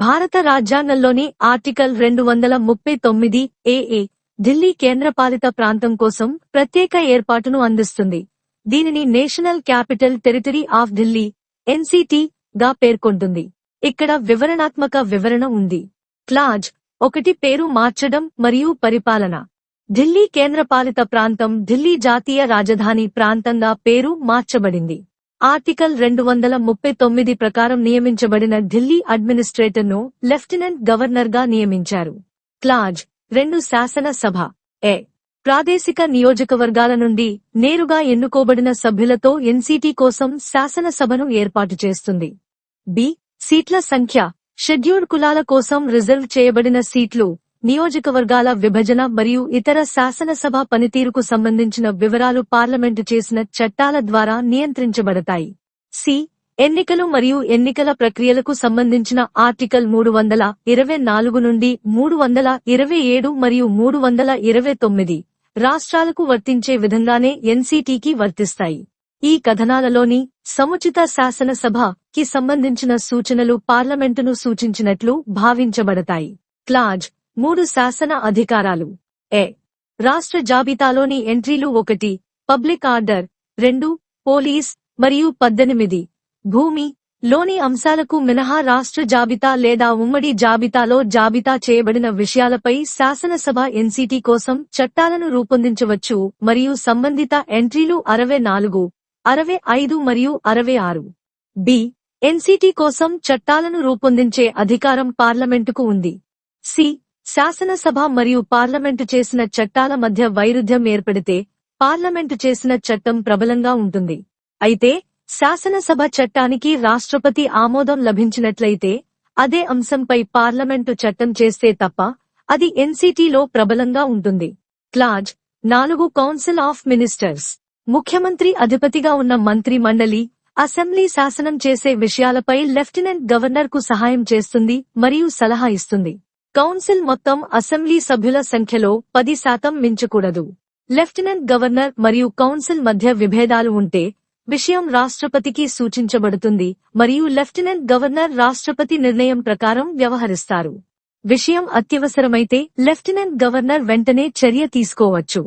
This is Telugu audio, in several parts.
భారత రాజ్యాంగంలోని ఆర్టికల్ రెండు వందల ముప్పై తొమ్మిది ఏఏ ఢిల్లీ కేంద్రపాలిత ప్రాంతం కోసం ప్రత్యేక ఏర్పాటును అందిస్తుంది. దీనిని national capital territory of Delhi NCT గా పేర్కొంటుంది. ఇక్కడ వివరణాత్మక వివరణ ఉంది. క్లాజ్ ఒకటి పేరు మార్చడం మరియు పరిపాలన. ఢిల్లీ కేంద్రపాలిత ప్రాంతం ఢిల్లీ జాతీయ రాజధాని ప్రాంతంగా పేరు మార్చబడింది. ఆర్టికల్ రెండు వందల ముప్పై తొమ్మిది ప్రకారం నియమించబడిన ఢిల్లీ అడ్మినిస్ట్రేటర్ను లెఫ్టినెంట్ గవర్నర్గా నియమించారు. క్లాజ్ రెండు శాసనసభ ఏ ప్రాదేశిక నియోజకవర్గాల నుండి నేరుగా ఎన్నుకోబడిన సభ్యులతో ఎన్సీటీ కోసం శాసనసభను ఏర్పాటు చేస్తుంది. బి. సీట్ల సంఖ్య షెడ్యూల్డ్ కులాల కోసం రిజర్వ్ చేయబడిన సీట్లు నియోజకవర్గాల విభజన మరియు ఇతర శాసనసభ పనితీరుకు సంబంధించిన వివరాలు పార్లమెంటు చేసిన చట్టాల ద్వారా నియంత్రించబడతాయి. సి. ఎన్నికలు మరియు ఎన్నికల ప్రక్రియలకు సంబంధించిన ఆర్టికల్ మూడు వందల ఇరవై నాలుగు నుండి మూడు వందల ఇరవై ఏడు మరియు మూడు వందల ఇరవై తొమ్మిది రాష్ట్రాలకు వర్తించే విధంగానే ఎన్సీటీకి వర్తిస్తాయి. ఈ కథనాలలోని సముచిత శాసనసభ కి సంబంధించిన సూచనలు పార్లమెంటును సూచించినట్లు భావించబడతాయి. క్లాజ్. మూడు శాసన అధికారాలు. ఏ రాష్ట్ర జాబితాలోని ఎంట్రీలు ఒకటి పబ్లిక్ ఆర్డర్. రెండు పోలీస్. మరియు పద్దెనిమిది. భూమి. లోని అంశాలకు మినహా రాష్ట్ర జాబితా లేదా ఉమ్మడి జాబితాలో జాబితా చేయబడిన విషయాలపై శాసనసభ ఎన్సిటి కోసం చట్టాలను రూపొందించవచ్చు మరియు సంబంధిత ఎంట్రీలు అరవై నాలుగు అరవై ఐదు మరియు అరవై ఆరు. బి. ఎన్సిటి కోసం చట్టాలను రూపొందించే అధికారం పార్లమెంటుకు ఉంది. సి. శాసనసభ మరియు పార్లమెంటు చేసిన చట్టాల మధ్య వైరుధ్యం ఏర్పడితే పార్లమెంటు చేసిన చట్టం ప్రబలంగా ఉంటుంది. అయితే శాసనసభ చట్టానికి రాష్ట్రపతి ఆమోదం లభించినట్లయితే అదే అంశంపై పార్లమెంటు చట్టం చేస్తే తప్ప అది ఎన్సిటీలో ప్రబలంగా ఉంటుంది. క్లాజ్ నాలుగు కౌన్సిల్ ఆఫ్ మినిస్టర్స్. ముఖ్యమంత్రి అధిపతిగా ఉన్న మంత్రి మండలి అసెంబ్లీ శాసనం చేసే విషయాలపై లెఫ్టినెంట్ గవర్నర్కు సహాయం చేస్తుంది మరియు సలహా ఇస్తుంది. కౌన్సిల్ మొత్తం అసెంబ్లీ సభ్యుల సంఖ్యలో పది శాతం మించకూడదు. లెఫ్టినెంట్ గవర్నర్ మరియు కౌన్సిల్ మధ్య విభేదాలు ఉంటే విషయం రాష్ట్రపతికి సూచించబడుతుంది మరియు లెఫ్టినెంట్ గవర్నర్ రాష్ట్రపతి నిర్ణయం ప్రకారం వ్యవహరిస్తారు. విషయం అత్యవసరమైతే లెఫ్టినెంట్ గవర్నర్ వెంటనే చర్య తీసుకోవచ్చు.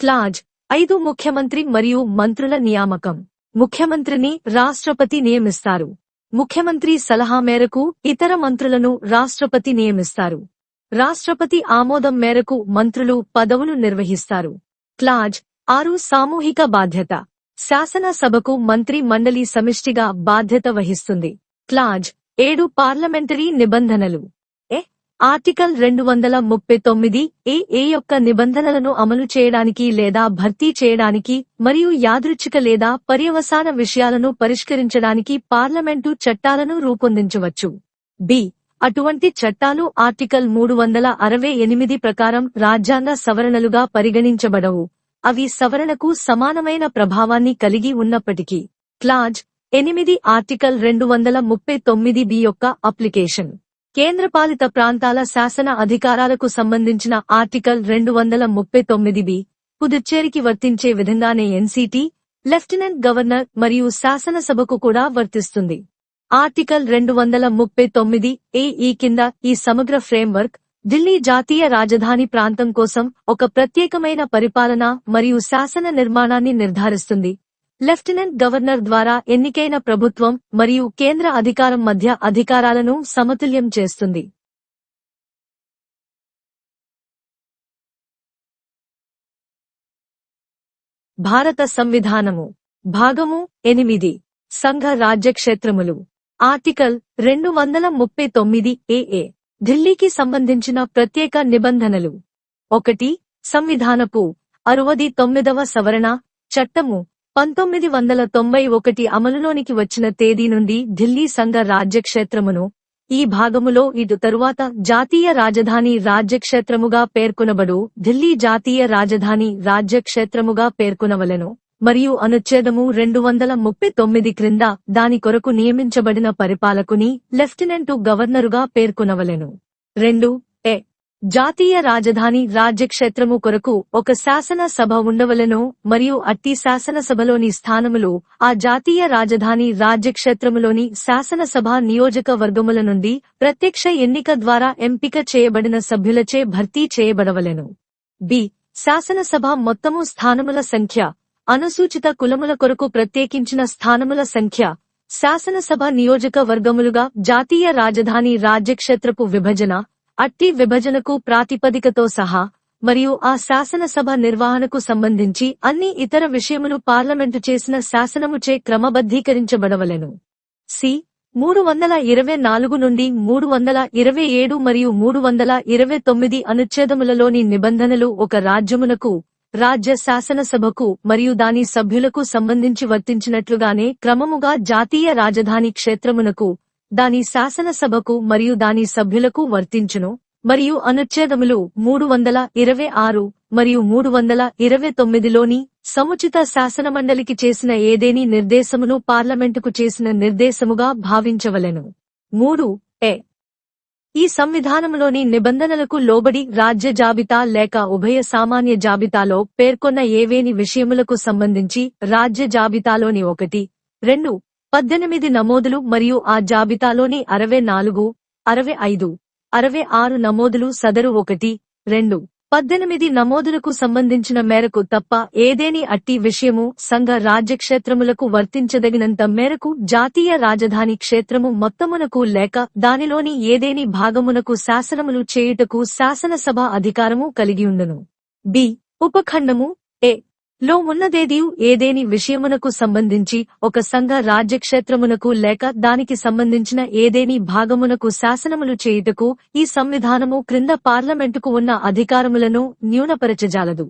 క్లాజ్ ఐదు ముఖ్యమంత్రి మరియు మంత్రుల నియామకం. ముఖ్యమంత్రిని రాష్ట్రపతి నియమిస్తారు. ముఖ్యమంత్రి సలహా మేరకు ఇతర మంత్రులను రాష్ట్రపతి నియమిస్తారు. రాష్ట్రపతి ఆమోదం మేరకు మంత్రులు పదవులు నిర్వహిస్తారు. క్లాజ్ ఆరు సామూహిక బాధ్యత. శాసనసభకు మంత్రి మండలి సమిష్టిగా బాధ్యత వహిస్తుంది. క్లాజ్ ఏడు పార్లమెంటరీ నిబంధనలు. ఆర్టికల్ రెండు వందల ముప్పై తొమ్మిది ఏ ఏ యొక్క నిబంధనలను అమలు చేయడానికి లేదా భర్తీ చేయడానికి మరియు యాదృచ్ఛిక లేదా పర్యవసాన విషయాలను పరిష్కరించడానికి పార్లమెంటు చట్టాలను రూపొందించవచ్చు. బి. అటువంటి చట్టాలు ఆర్టికల్ మూడు వందల అరవై ఎనిమిది ప్రకారం రాజ్యాంగ సవరణలుగా పరిగణించబడవు. అవి సవరణకు సమానమైన ప్రభావాన్ని కలిగి ఉన్నప్పటికీ క్లాజ్ ఎనిమిది ఆర్టికల్ రెండు వందల ముప్పై తొమ్మిది బి యొక్క అప్లికేషన్. కేంద్రపాలిత ప్రాంతాల శాసన అధికారాలకు సంబంధించిన ఆర్టికల్ రెండు వందల ముప్పై తొమ్మిది బి పుదుచ్చేరికి వర్తించే విధంగానే ఎన్సీటీ లెఫ్టినెంట్ గవర్నర్ మరియు శాసనసభకు కూడా వర్తిస్తుంది. ఆర్టికల్ రెండు వందల ముప్పై తొమ్మిది ఏ ఈ కింద ఈ సమగ్ర ఫ్రేమ్వర్క్ ఢిల్లీ జాతీయ రాజధాని ప్రాంతం కోసం ఒక ప్రత్యేకమైన పరిపాలన మరియు శాసన నిర్మాణాన్ని నిర్ధారిస్తుంది. లెఫ్టినెంట్ గవర్నర్ ద్వారా ఎన్నికైన ప్రభుత్వం మరియు కేంద్ర అధికారం మధ్య అధికారాలను సమతుల్యం చేస్తుంది. భారత సంవిధానము. భాగము ఎనిమిది. సంఘ రాజ్యక్షేత్రములు. ఆర్టికల్ రెండు వందల ముప్పై తొమ్మిది ఏఏ ఢిల్లీకి సంబంధించిన ప్రత్యేక నిబంధనలు. ఒకటి సంవిధానపు అరవది తొమ్మిదవ సవరణ చట్టము. పంతొమ్మిది వందల తొంభై ఒకటి అమలులోనికి వచ్చిన తేదీ నుండి ఢిల్లీ సంఘ రాజ్యక్షేత్రమును ఈ భాగములో ఇటు తరువాత జాతీయ రాజధాని రాజ్యక్షేత్రముగా పేర్కొనబడు ఢిల్లీ జాతీయ రాజధాని రాజ్యక్షేత్రముగా పేర్కొనవలెను. మరియు అనుచ్ఛేదము రెండు వందల ముప్పై తొమ్మిది క్రింద దాని కొరకు నియమించబడిన పరిపాలకుని లెఫ్టినెంటు గవర్నరుగా పేర్కొనవలెను. రెండు జాతీయ రాజధాని రాజ్యక్షేత్రము కొరకు ఒక శాసన సభ ఉండవలెను మరియు అట్టి శాసనసభలోని స్థానములు ఆ జాతీయ రాజధాని రాజ్యక్షేత్రములోని శాసనసభ నియోజకవర్గముల నుండి ప్రత్యక్ష ఎన్నిక ద్వారా ఎంపిక చేయబడిన సభ్యులచే భర్తీ చేయబడవలెను. బి. శాసనసభ మొత్తము స్థానముల సంఖ్య అనుసూచిత కులముల కొరకు ప్రత్యేకించిన స్థానముల సంఖ్య శాసనసభ నియోజకవర్గములుగా జాతీయ రాజధాని రాజ్యక్షేత్రపు విభజన అట్టి విభజనకు ప్రాతిపదికతో సహా మరియు ఆ శాసనసభ నిర్వహణకు సంబంధించి అన్ని ఇతర విషయములు పార్లమెంటు చేసిన శాసనముచే క్రమబద్ధీకరించబడవలెను. సి. మూడు వందల ఇరవై నాలుగు నుండి మూడు వందల ఇరవై ఏడు మరియు మూడు వందల ఇరవై తొమ్మిది అనుచ్ఛేదములలోని నిబంధనలు ఒక రాజ్యమునకు రాజ్య శాసనసభకు మరియు దాని సభ్యులకు సంబంధించి వర్తించినట్లుగానే క్రమముగా జాతీయ రాజధాని క్షేత్రమునకు దాని శాసనసభకు మరియు దాని సభ్యులకు వర్తించును. మరియు అనుచ్ఛేదములు మూడు వందల ఇరవై ఆరు మరియు మూడు వందల ఇరవై తొమ్మిదిలోని సముచిత శాసనమండలికి చేసిన ఏదేని నిర్దేశమును పార్లమెంటుకు చేసిన నిర్దేశముగా భావించవలెను. మూడు ఏ. ఈ సంవిధానములోని నిబంధనలకు లోబడి రాజ్య జాబితా లేక ఉభయ సామాన్య జాబితాలో పేర్కొన్న ఏవేని విషయములకు సంబంధించి రాజ్య జాబితాలోని ఒకటి రెండు పద్దెనిమిది నమోదులు మరియు ఆ జాబితాలోని అరవై నాలుగు అరవై ఐదు అరవై ఆరు నమోదులు సదరు ఒకటి రెండు. పద్దెనిమిది నమోదులకు సంబంధించిన మేరకు తప్ప ఏదేని అట్టి విషయము సంఘ రాజ్యక్షేత్రములకు వర్తించదగినంత మేరకు జాతీయ రాజధాని క్షేత్రము మొత్తమునకు లేక దానిలోని ఏదేని భాగమునకు శాసనములు చేయుటకు శాసనసభ అధికారము కలిగియుండును బి. ఉపఖండము లో ఉన్నదేదియు ఏదేని విషయమునకు సంబంధించి ఒక సంఘ రాజ్యక్షేత్రమునకు లేక దానికి సంబంధించిన ఏదేని భాగమునకు శాసనములు చేయుటకు ఈ సంవిధానము క్రింద పార్లమెంటుకు ఉన్న అధికారములను న్యూనపరచజాలదు.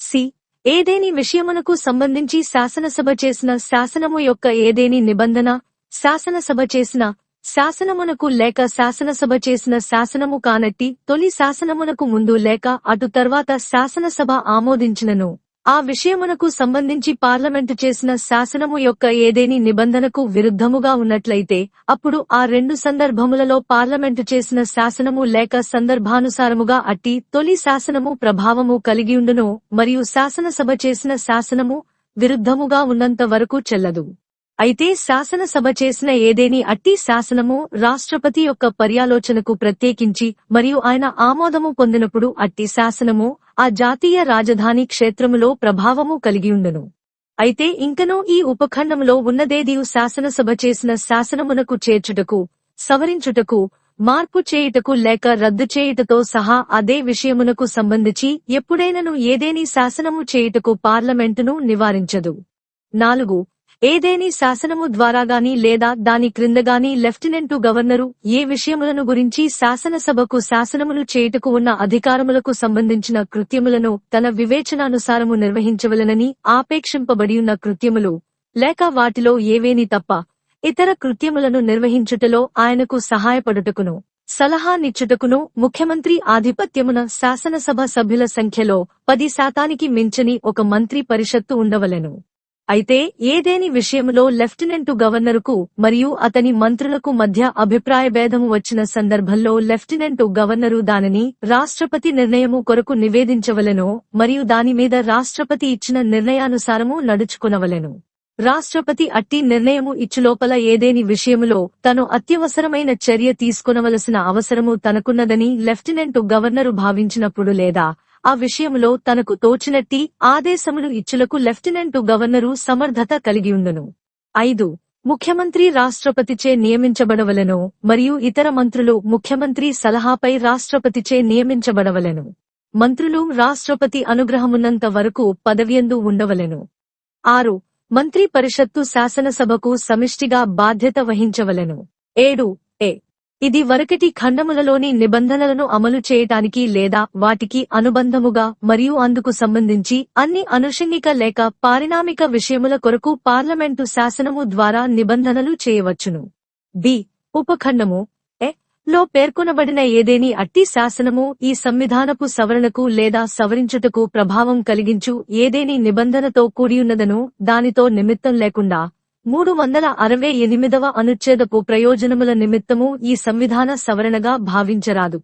సి. ఏదేని విషయమునకు సంబంధించి శాసనసభ చేసిన శాసనము యొక్క ఏదేని నిబంధన శాసనసభ చేసిన శాసనమునకు లేక శాసనసభ చేసిన శాసనము కానట్టి తొలి శాసనమునకు ముందు లేక అటు తర్వాత శాసనసభ ఆమోదించినను. ఆ విషయమునకు సంబంధించి పార్లమెంటు చేసిన శాసనము యొక్క ఏదేని నిబంధనకు విరుద్ధముగా ఉన్నట్లయితే అప్పుడు ఆ రెండు సందర్భములలో పార్లమెంటు చేసిన శాసనము లేక సందర్భానుసారముగా అట్టి తొలి శాసనము ప్రభావము కలిగియుండును మరియు శాసనసభ చేసిన శాసనము విరుద్ధముగా ఉన్నంత వరకు చెల్లదు. అయితే శాసనసభ చేసిన ఏదేని అట్టి శాసనము రాష్ట్రపతి యొక్క పర్యాలోచనకు ప్రత్యేకించి మరియు ఆయన ఆమోదము పొందినప్పుడు అట్టి శాసనము ఆ జాతీయ రాజధాని క్షేత్రములో ప్రభావము కలిగియుండును. అయితే ఇంకనూ ఈ ఉపఖండములో ఉన్నదేదియు శాసనసభ చేసిన శాసనమునకు చేర్చుటకు సవరించుటకు మార్పు చేయుటకు లేక రద్దు చేయుటతో సహా అదే విషయమునకు సంబంధించి ఎప్పుడైనను ఏదేని శాసనము చేయుటకు పార్లమెంటును నివారించదు. నాలుగు ఏదేని శాసనము ద్వారాగాని లేదా దాని క్రిందగాని లెఫ్టినెంటు గవర్నరు ఏ విషయములను గురించి శాసనసభకు శాసనములు చేయుటకు ఉన్న అధికారములకు సంబంధించిన కృత్యములను తన వివేచనానుసారము నిర్వహించవలనని ఆపేక్షింపబడియున్న కృత్యములు. లేక వాటిలో ఏవేని తప్ప ఇతర కృత్యములను నిర్వహించుటలో ఆయనకు సహాయపడుటకును సలహానిచ్చుటకును ముఖ్యమంత్రి ఆధిపత్యమున శాసనసభ సభ్యుల సంఖ్యలో పది శాతానికి మించని ఒక మంత్రి పరిషత్తు ఉండవలెను. అయితే ఏదేని విషయములో లెఫ్టినెంటు గవర్నరుకు మరియు అతని మంత్రులకు మధ్య అభిప్రాయ భేదము వచ్చిన సందర్భంలో లెఫ్టినెంటు గవర్నరు దానిని రాష్ట్రపతి నిర్ణయము కొరకు నివేదించవలెను మరియు దానిమీద రాష్ట్రపతి ఇచ్చిన నిర్ణయానుసారము నడుచుకునవలెను. రాష్ట్రపతి అట్టి నిర్ణయము ఇచ్చులోపల ఏదేని విషయములో తను అత్యవసరమైన చర్య తీసుకునవలసిన అవసరము తనకున్నదని లెఫ్టినెంటు గవర్నరు భావించినప్పుడు లేదా ఆ విషయంలో తనకు తోచినట్టి ఆదేశములు ఇచ్చులకు లెఫ్టినెంటు గవర్నరు సమర్థత కలిగియుండును ఐదు. ముఖ్యమంత్రి రాష్ట్రపతిచే నియమించబడవలెను మరియు ఇతర మంత్రులు ముఖ్యమంత్రి సలహాపై రాష్ట్రపతిచే నియమించబడవలెను. మంత్రులు రాష్ట్రపతి అనుగ్రహమున్నంత వరకు పదవ్యందు ఉండవలెను. ఆరు. మంత్రి పరిషత్తు శాసనసభకు సమిష్టిగా బాధ్యత వహించవలెను. ఏడు. ఏ ఇది వరకటి ఖండములలోని నిబంధనలను అమలు చేయటానికి లేదా వాటికి అనుబంధముగా మరియు అందుకు సంబంధించి అన్ని అనుషంగిక లేక పారిణామిక విషయముల కొరకు పార్లమెంటు శాసనము ద్వారా నిబంధనలు చేయవచ్చును. బి. ఉపఖండము. ఎ. లో పేర్కొనబడిన ఏదేని అట్టి శాసనము ఈ సంవిధానపు సవరణకు లేదా సవరించుటకు ప్రభావం కలిగించు ఏదేని నిబంధనతో కూడియున్నదను దానితో నిమిత్తం లేకుండా మూడు వందల అరవై ఎనిమిదవ అనుచ్ఛేదపు ప్రయోజనముల నిమిత్తము ఈ సంవిధాన సవరణగా భావించరాదు.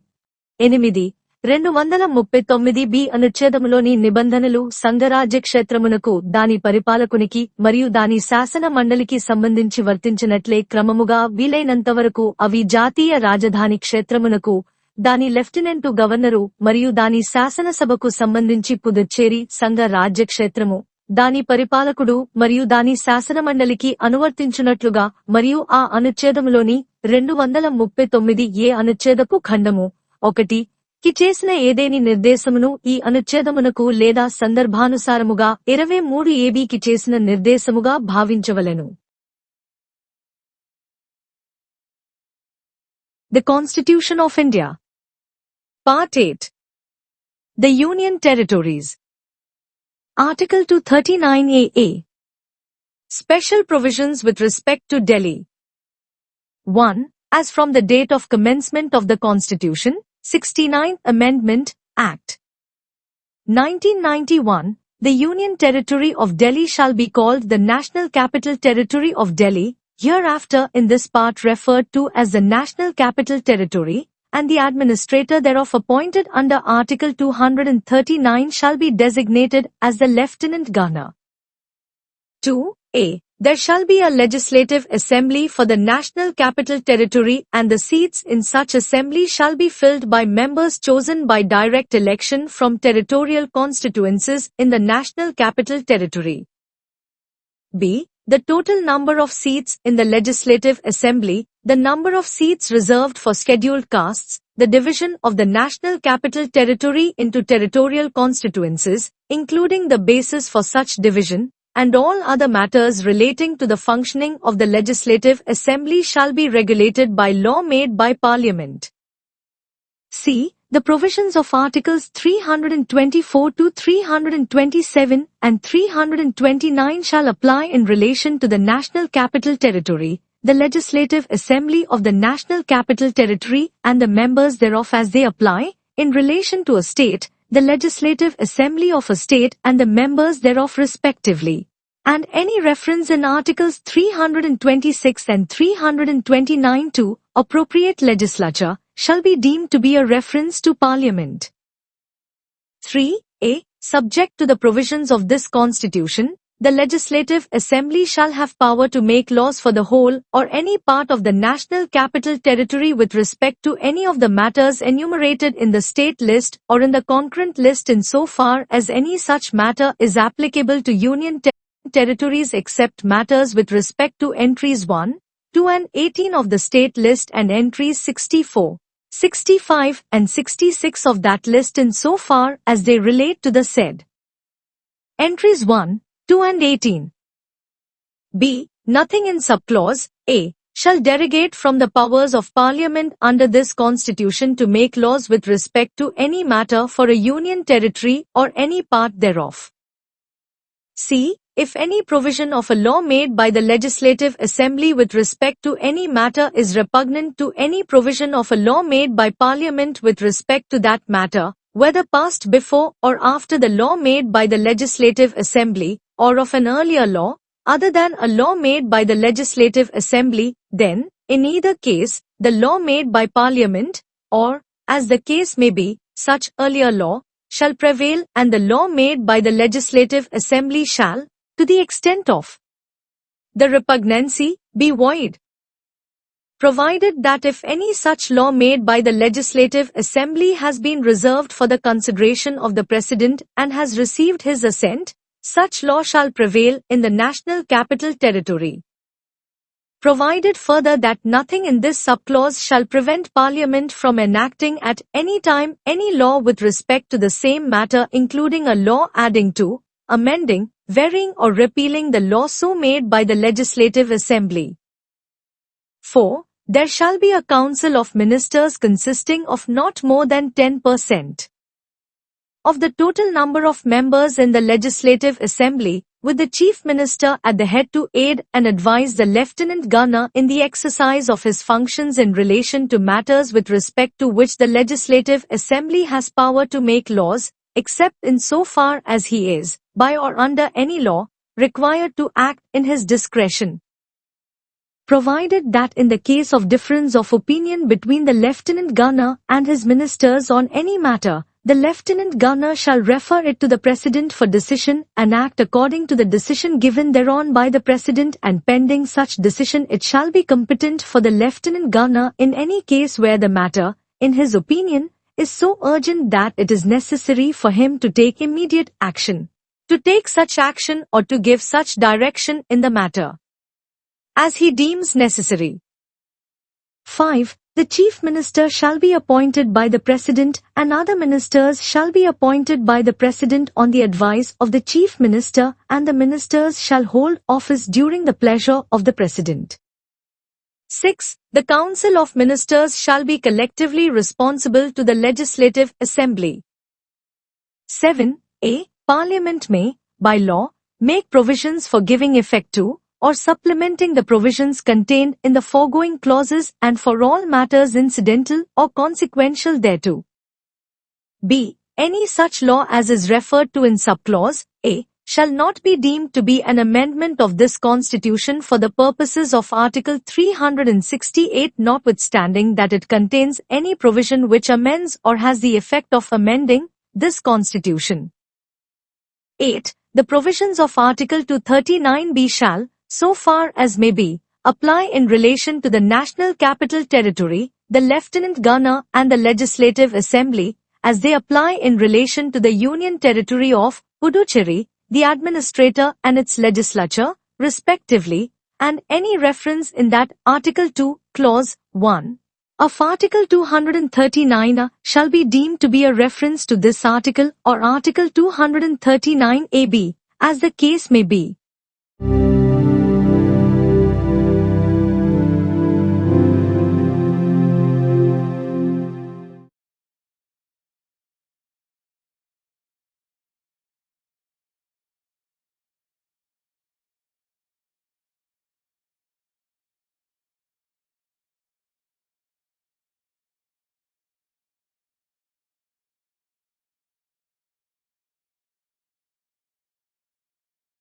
ఎనిమిది. రెండు వందల ముప్పై తొమ్మిది బి అనుచ్ఛేదములోని నిబంధనలు సంఘరాజ్య క్షేత్రమునకు దాని పరిపాలకునికి మరియు దాని శాసన మండలికి సంబంధించి వర్తించినట్లే క్రమముగా వీలైనంతవరకు అవి జాతీయ రాజధాని క్షేత్రమునకు దాని లెఫ్టినెంటు గవర్నరు మరియు దాని శాసనసభకు సంబంధించి పుదుచ్చేరి సంఘ రాజ్య క్షేత్రము. దాని పరిపాలకుడు మరియు దాని శాసనమండలికి అనువర్తించున్నట్లుగా మరియు ఆ అనుచ్ఛేదములోని రెండు వందల ముప్పై తొమ్మిది ఏ అనుచ్ఛేదపు ఖండము. ఒకటి కి చేసిన ఏదేని నిర్దేశమును ఈ అనుచ్ఛేదమునకు లేదా సందర్భానుసారముగా ఇరవై మూడు ఏబీకి చేసిన నిర్దేశముగా భావించవలెను. The constitution of India part eight the union territories Article 239AA Special provisions with respect to Delhi 1. As from the date of commencement of the Constitution, 69th Amendment, Act 1991, the Union Territory of Delhi shall be called the National Capital Territory of Delhi, hereafter in this part referred to as the National Capital Territory, and the administrator thereof appointed under Article 239 shall be designated as the Lieutenant Governor. 2. A. There shall be a legislative assembly for the National Capital Territory and the seats in such assembly shall be filled by members chosen by direct election from territorial constituencies in the National Capital Territory. B. The total number of seats in the Legislative Assembly, the number of seats reserved for scheduled castes, the division of the National Capital Territory into territorial constituencies, including the basis for such division, and all other matters relating to the functioning of the Legislative Assembly shall be regulated by law made by Parliament. C. The provisions of Articles 324 to 327 and 329 shall apply in relation to the National Capital Territory, the Legislative Assembly of the National Capital Territory and the members thereof as they apply, in relation to a state, the Legislative Assembly of a state and the members thereof respectively. And any reference in Articles 326 and 329 to appropriate legislature shall be deemed to be a reference to Parliament. 3. A. Subject to the provisions of this Constitution, the Legislative Assembly shall have power to make laws for the whole or any part of the National Capital Territory with respect to any of the matters enumerated in the state list or in the concurrent list in so far as any such matter is applicable to Union ter- territories except matters with respect to entries 1, 2 and 18 of the state list and entries 64, 65 and 66 of that list in so far as they relate to the said. Entries 1, 2 and 18. B. Nothing in subclause A shall derogate from the powers of Parliament under this Constitution to make laws with respect to any matter for a Union territory or any part thereof. C. If any provision of a law made by the Legislative Assembly with respect to any matter is repugnant to any provision of a law made by Parliament with respect to that matter, whether passed before or after the law made by the Legislative Assembly, or of an earlier law, other than a law made by the Legislative Assembly, then, in either case, the law made by Parliament, or, as the case may be, such earlier law, shall prevail and the law made by the Legislative Assembly shall, to the extent of the repugnancy, be void. Provided that if any such law made by the Legislative Assembly has been reserved for the consideration of the President and has received his assent, such law shall prevail in the National Capital Territory. Provided further that nothing in this subclause shall prevent Parliament from enacting at any time any law with respect to the same matter including a law adding to, amending, varying or repealing the law so made by the Legislative Assembly. 4. There shall be a council of ministers consisting of not more than 10% of the total number of members in the Legislative Assembly, with the Chief Minister at the head to aid and advise the Lieutenant Governor in the exercise of his functions in relation to matters with respect to which the Legislative Assembly has power to make laws, except in so far as he is, by or under any law, required to act in his discretion. provided that in the case of difference of opinion between the Lieutenant Governor and his ministers on any matter, the Lieutenant Governor shall refer it to the President for decision and act according to the decision given thereon by the President and pending such decision it shall be competent for the Lieutenant Governor in any case where the matter, in his opinion, is so urgent that it is necessary for him to take immediate action, to take such action or to give such direction in the matter as he deems necessary. 5. The Chief Minister shall be appointed by the President and other ministers shall be appointed by the President on the advice of the Chief Minister and the ministers shall hold office during the pleasure of the President. 6. The Council of Ministers shall be collectively responsible to the Legislative Assembly. 7. A. Parliament may, by law, make provisions for giving effect to, or supplementing the provisions contained in the foregoing clauses and for all matters incidental or consequential thereto. B. Any such law as is referred to in subclause A shall not be deemed to be an amendment of this constitution for the purposes of Article 368 notwithstanding that it contains any provision which amends or has the effect of amending this constitution. 8. The provisions of Article 239b shall, so far as may be, apply in relation to the National Capital Territory, the Lieutenant Governor and the Legislative Assembly, as they apply in relation to the Union Territory of Puducherry, the Administrator and its Legislature, respectively, and any reference in that Article 2, Clause 1 of Article 239 shall be deemed to be a reference to this article or Article 239 AB, as the case may be.